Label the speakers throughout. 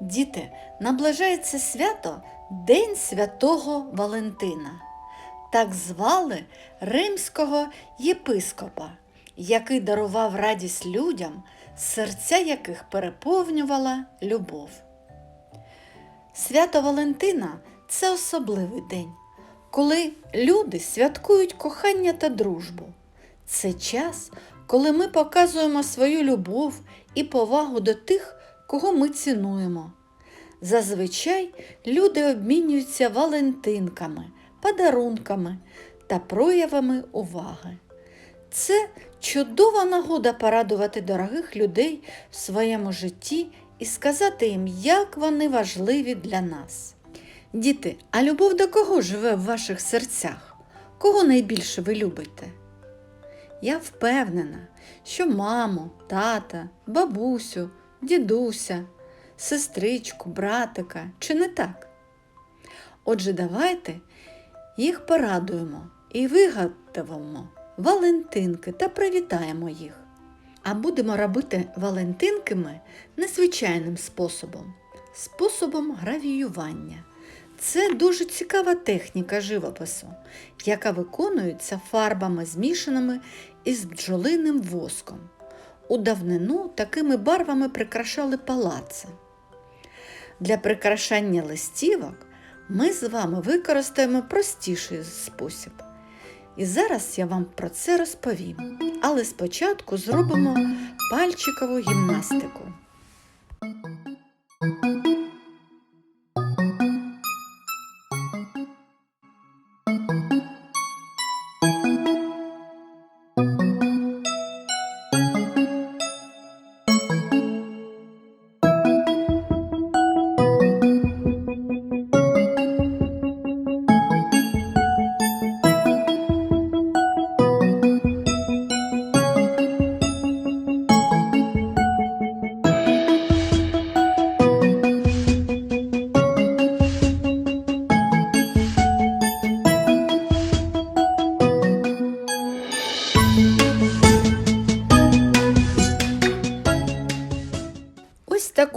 Speaker 1: Діти, наближається свято День Святого Валентина. Так звали римського єпископа, який дарував радість людям, серця яких переповнювала любов. Свято Валентина це особливий день, коли люди святкують кохання та дружбу. Це час, коли ми показуємо свою любов і повагу до тих, кого ми цінуємо. Зазвичай люди обмінюються валентинками, подарунками та проявами уваги. Це чудова нагода порадувати дорогих людей в своєму житті і сказати їм, як вони важливі для нас. Діти, а любов до кого живе в ваших серцях? Кого найбільше ви любите? Я впевнена, що маму, тата, бабусю, дідуся, сестричку, братика, чи не так? Отже, давайте їх порадуємо і вигадуємо валентинки та привітаємо їх. А будемо робити валентинками незвичайним способом способом гравіювання. Це дуже цікава техніка живопису, яка виконується фарбами, змішаними із бджолиним воском. У давнину такими барвами прикрашали палаци. Для прикрашання листівок ми з вами використаємо простіший спосіб. І зараз я вам про це розповім. Але спочатку зробимо пальчикову гімнастику.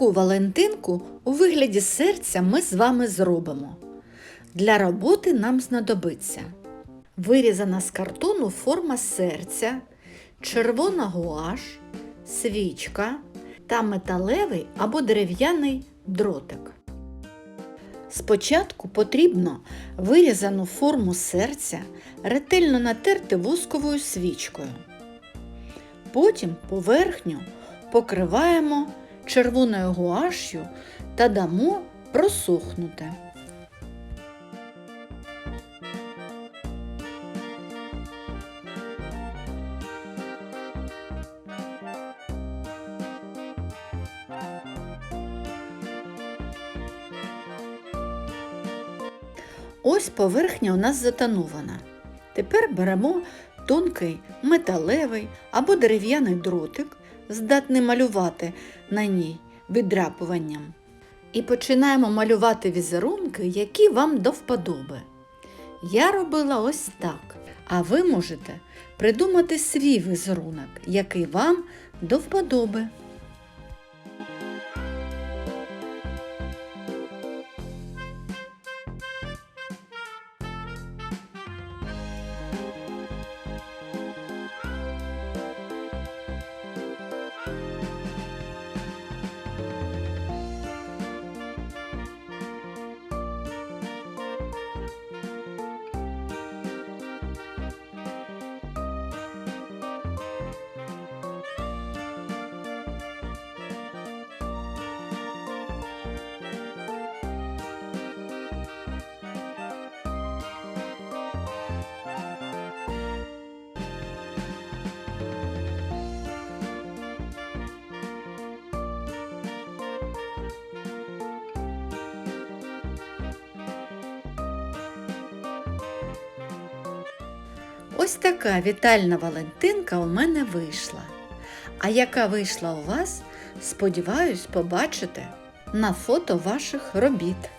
Speaker 1: Таку валентинку у вигляді серця ми з вами зробимо. Для роботи нам знадобиться вирізана з картону форма серця, червона гуаш, свічка та металевий або дерев'яний дротик. Спочатку потрібно вирізану форму серця ретельно натерти восковою свічкою. Потім поверхню покриваємо червоною гуашю та дамо просохнути. Ось поверхня у нас затонована. Тепер беремо тонкий металевий або дерев'яний дротик, здатний малювати на ній віддряпуванням. І починаємо малювати візерунки, які вам до вподоби. Я робила ось так, а ви можете придумати свій візерунок, який вам до вподоби. Ось така вітальна Валентинка у мене вийшла. А яка вийшла у вас, сподіваюсь, побачите на фото ваших робіт.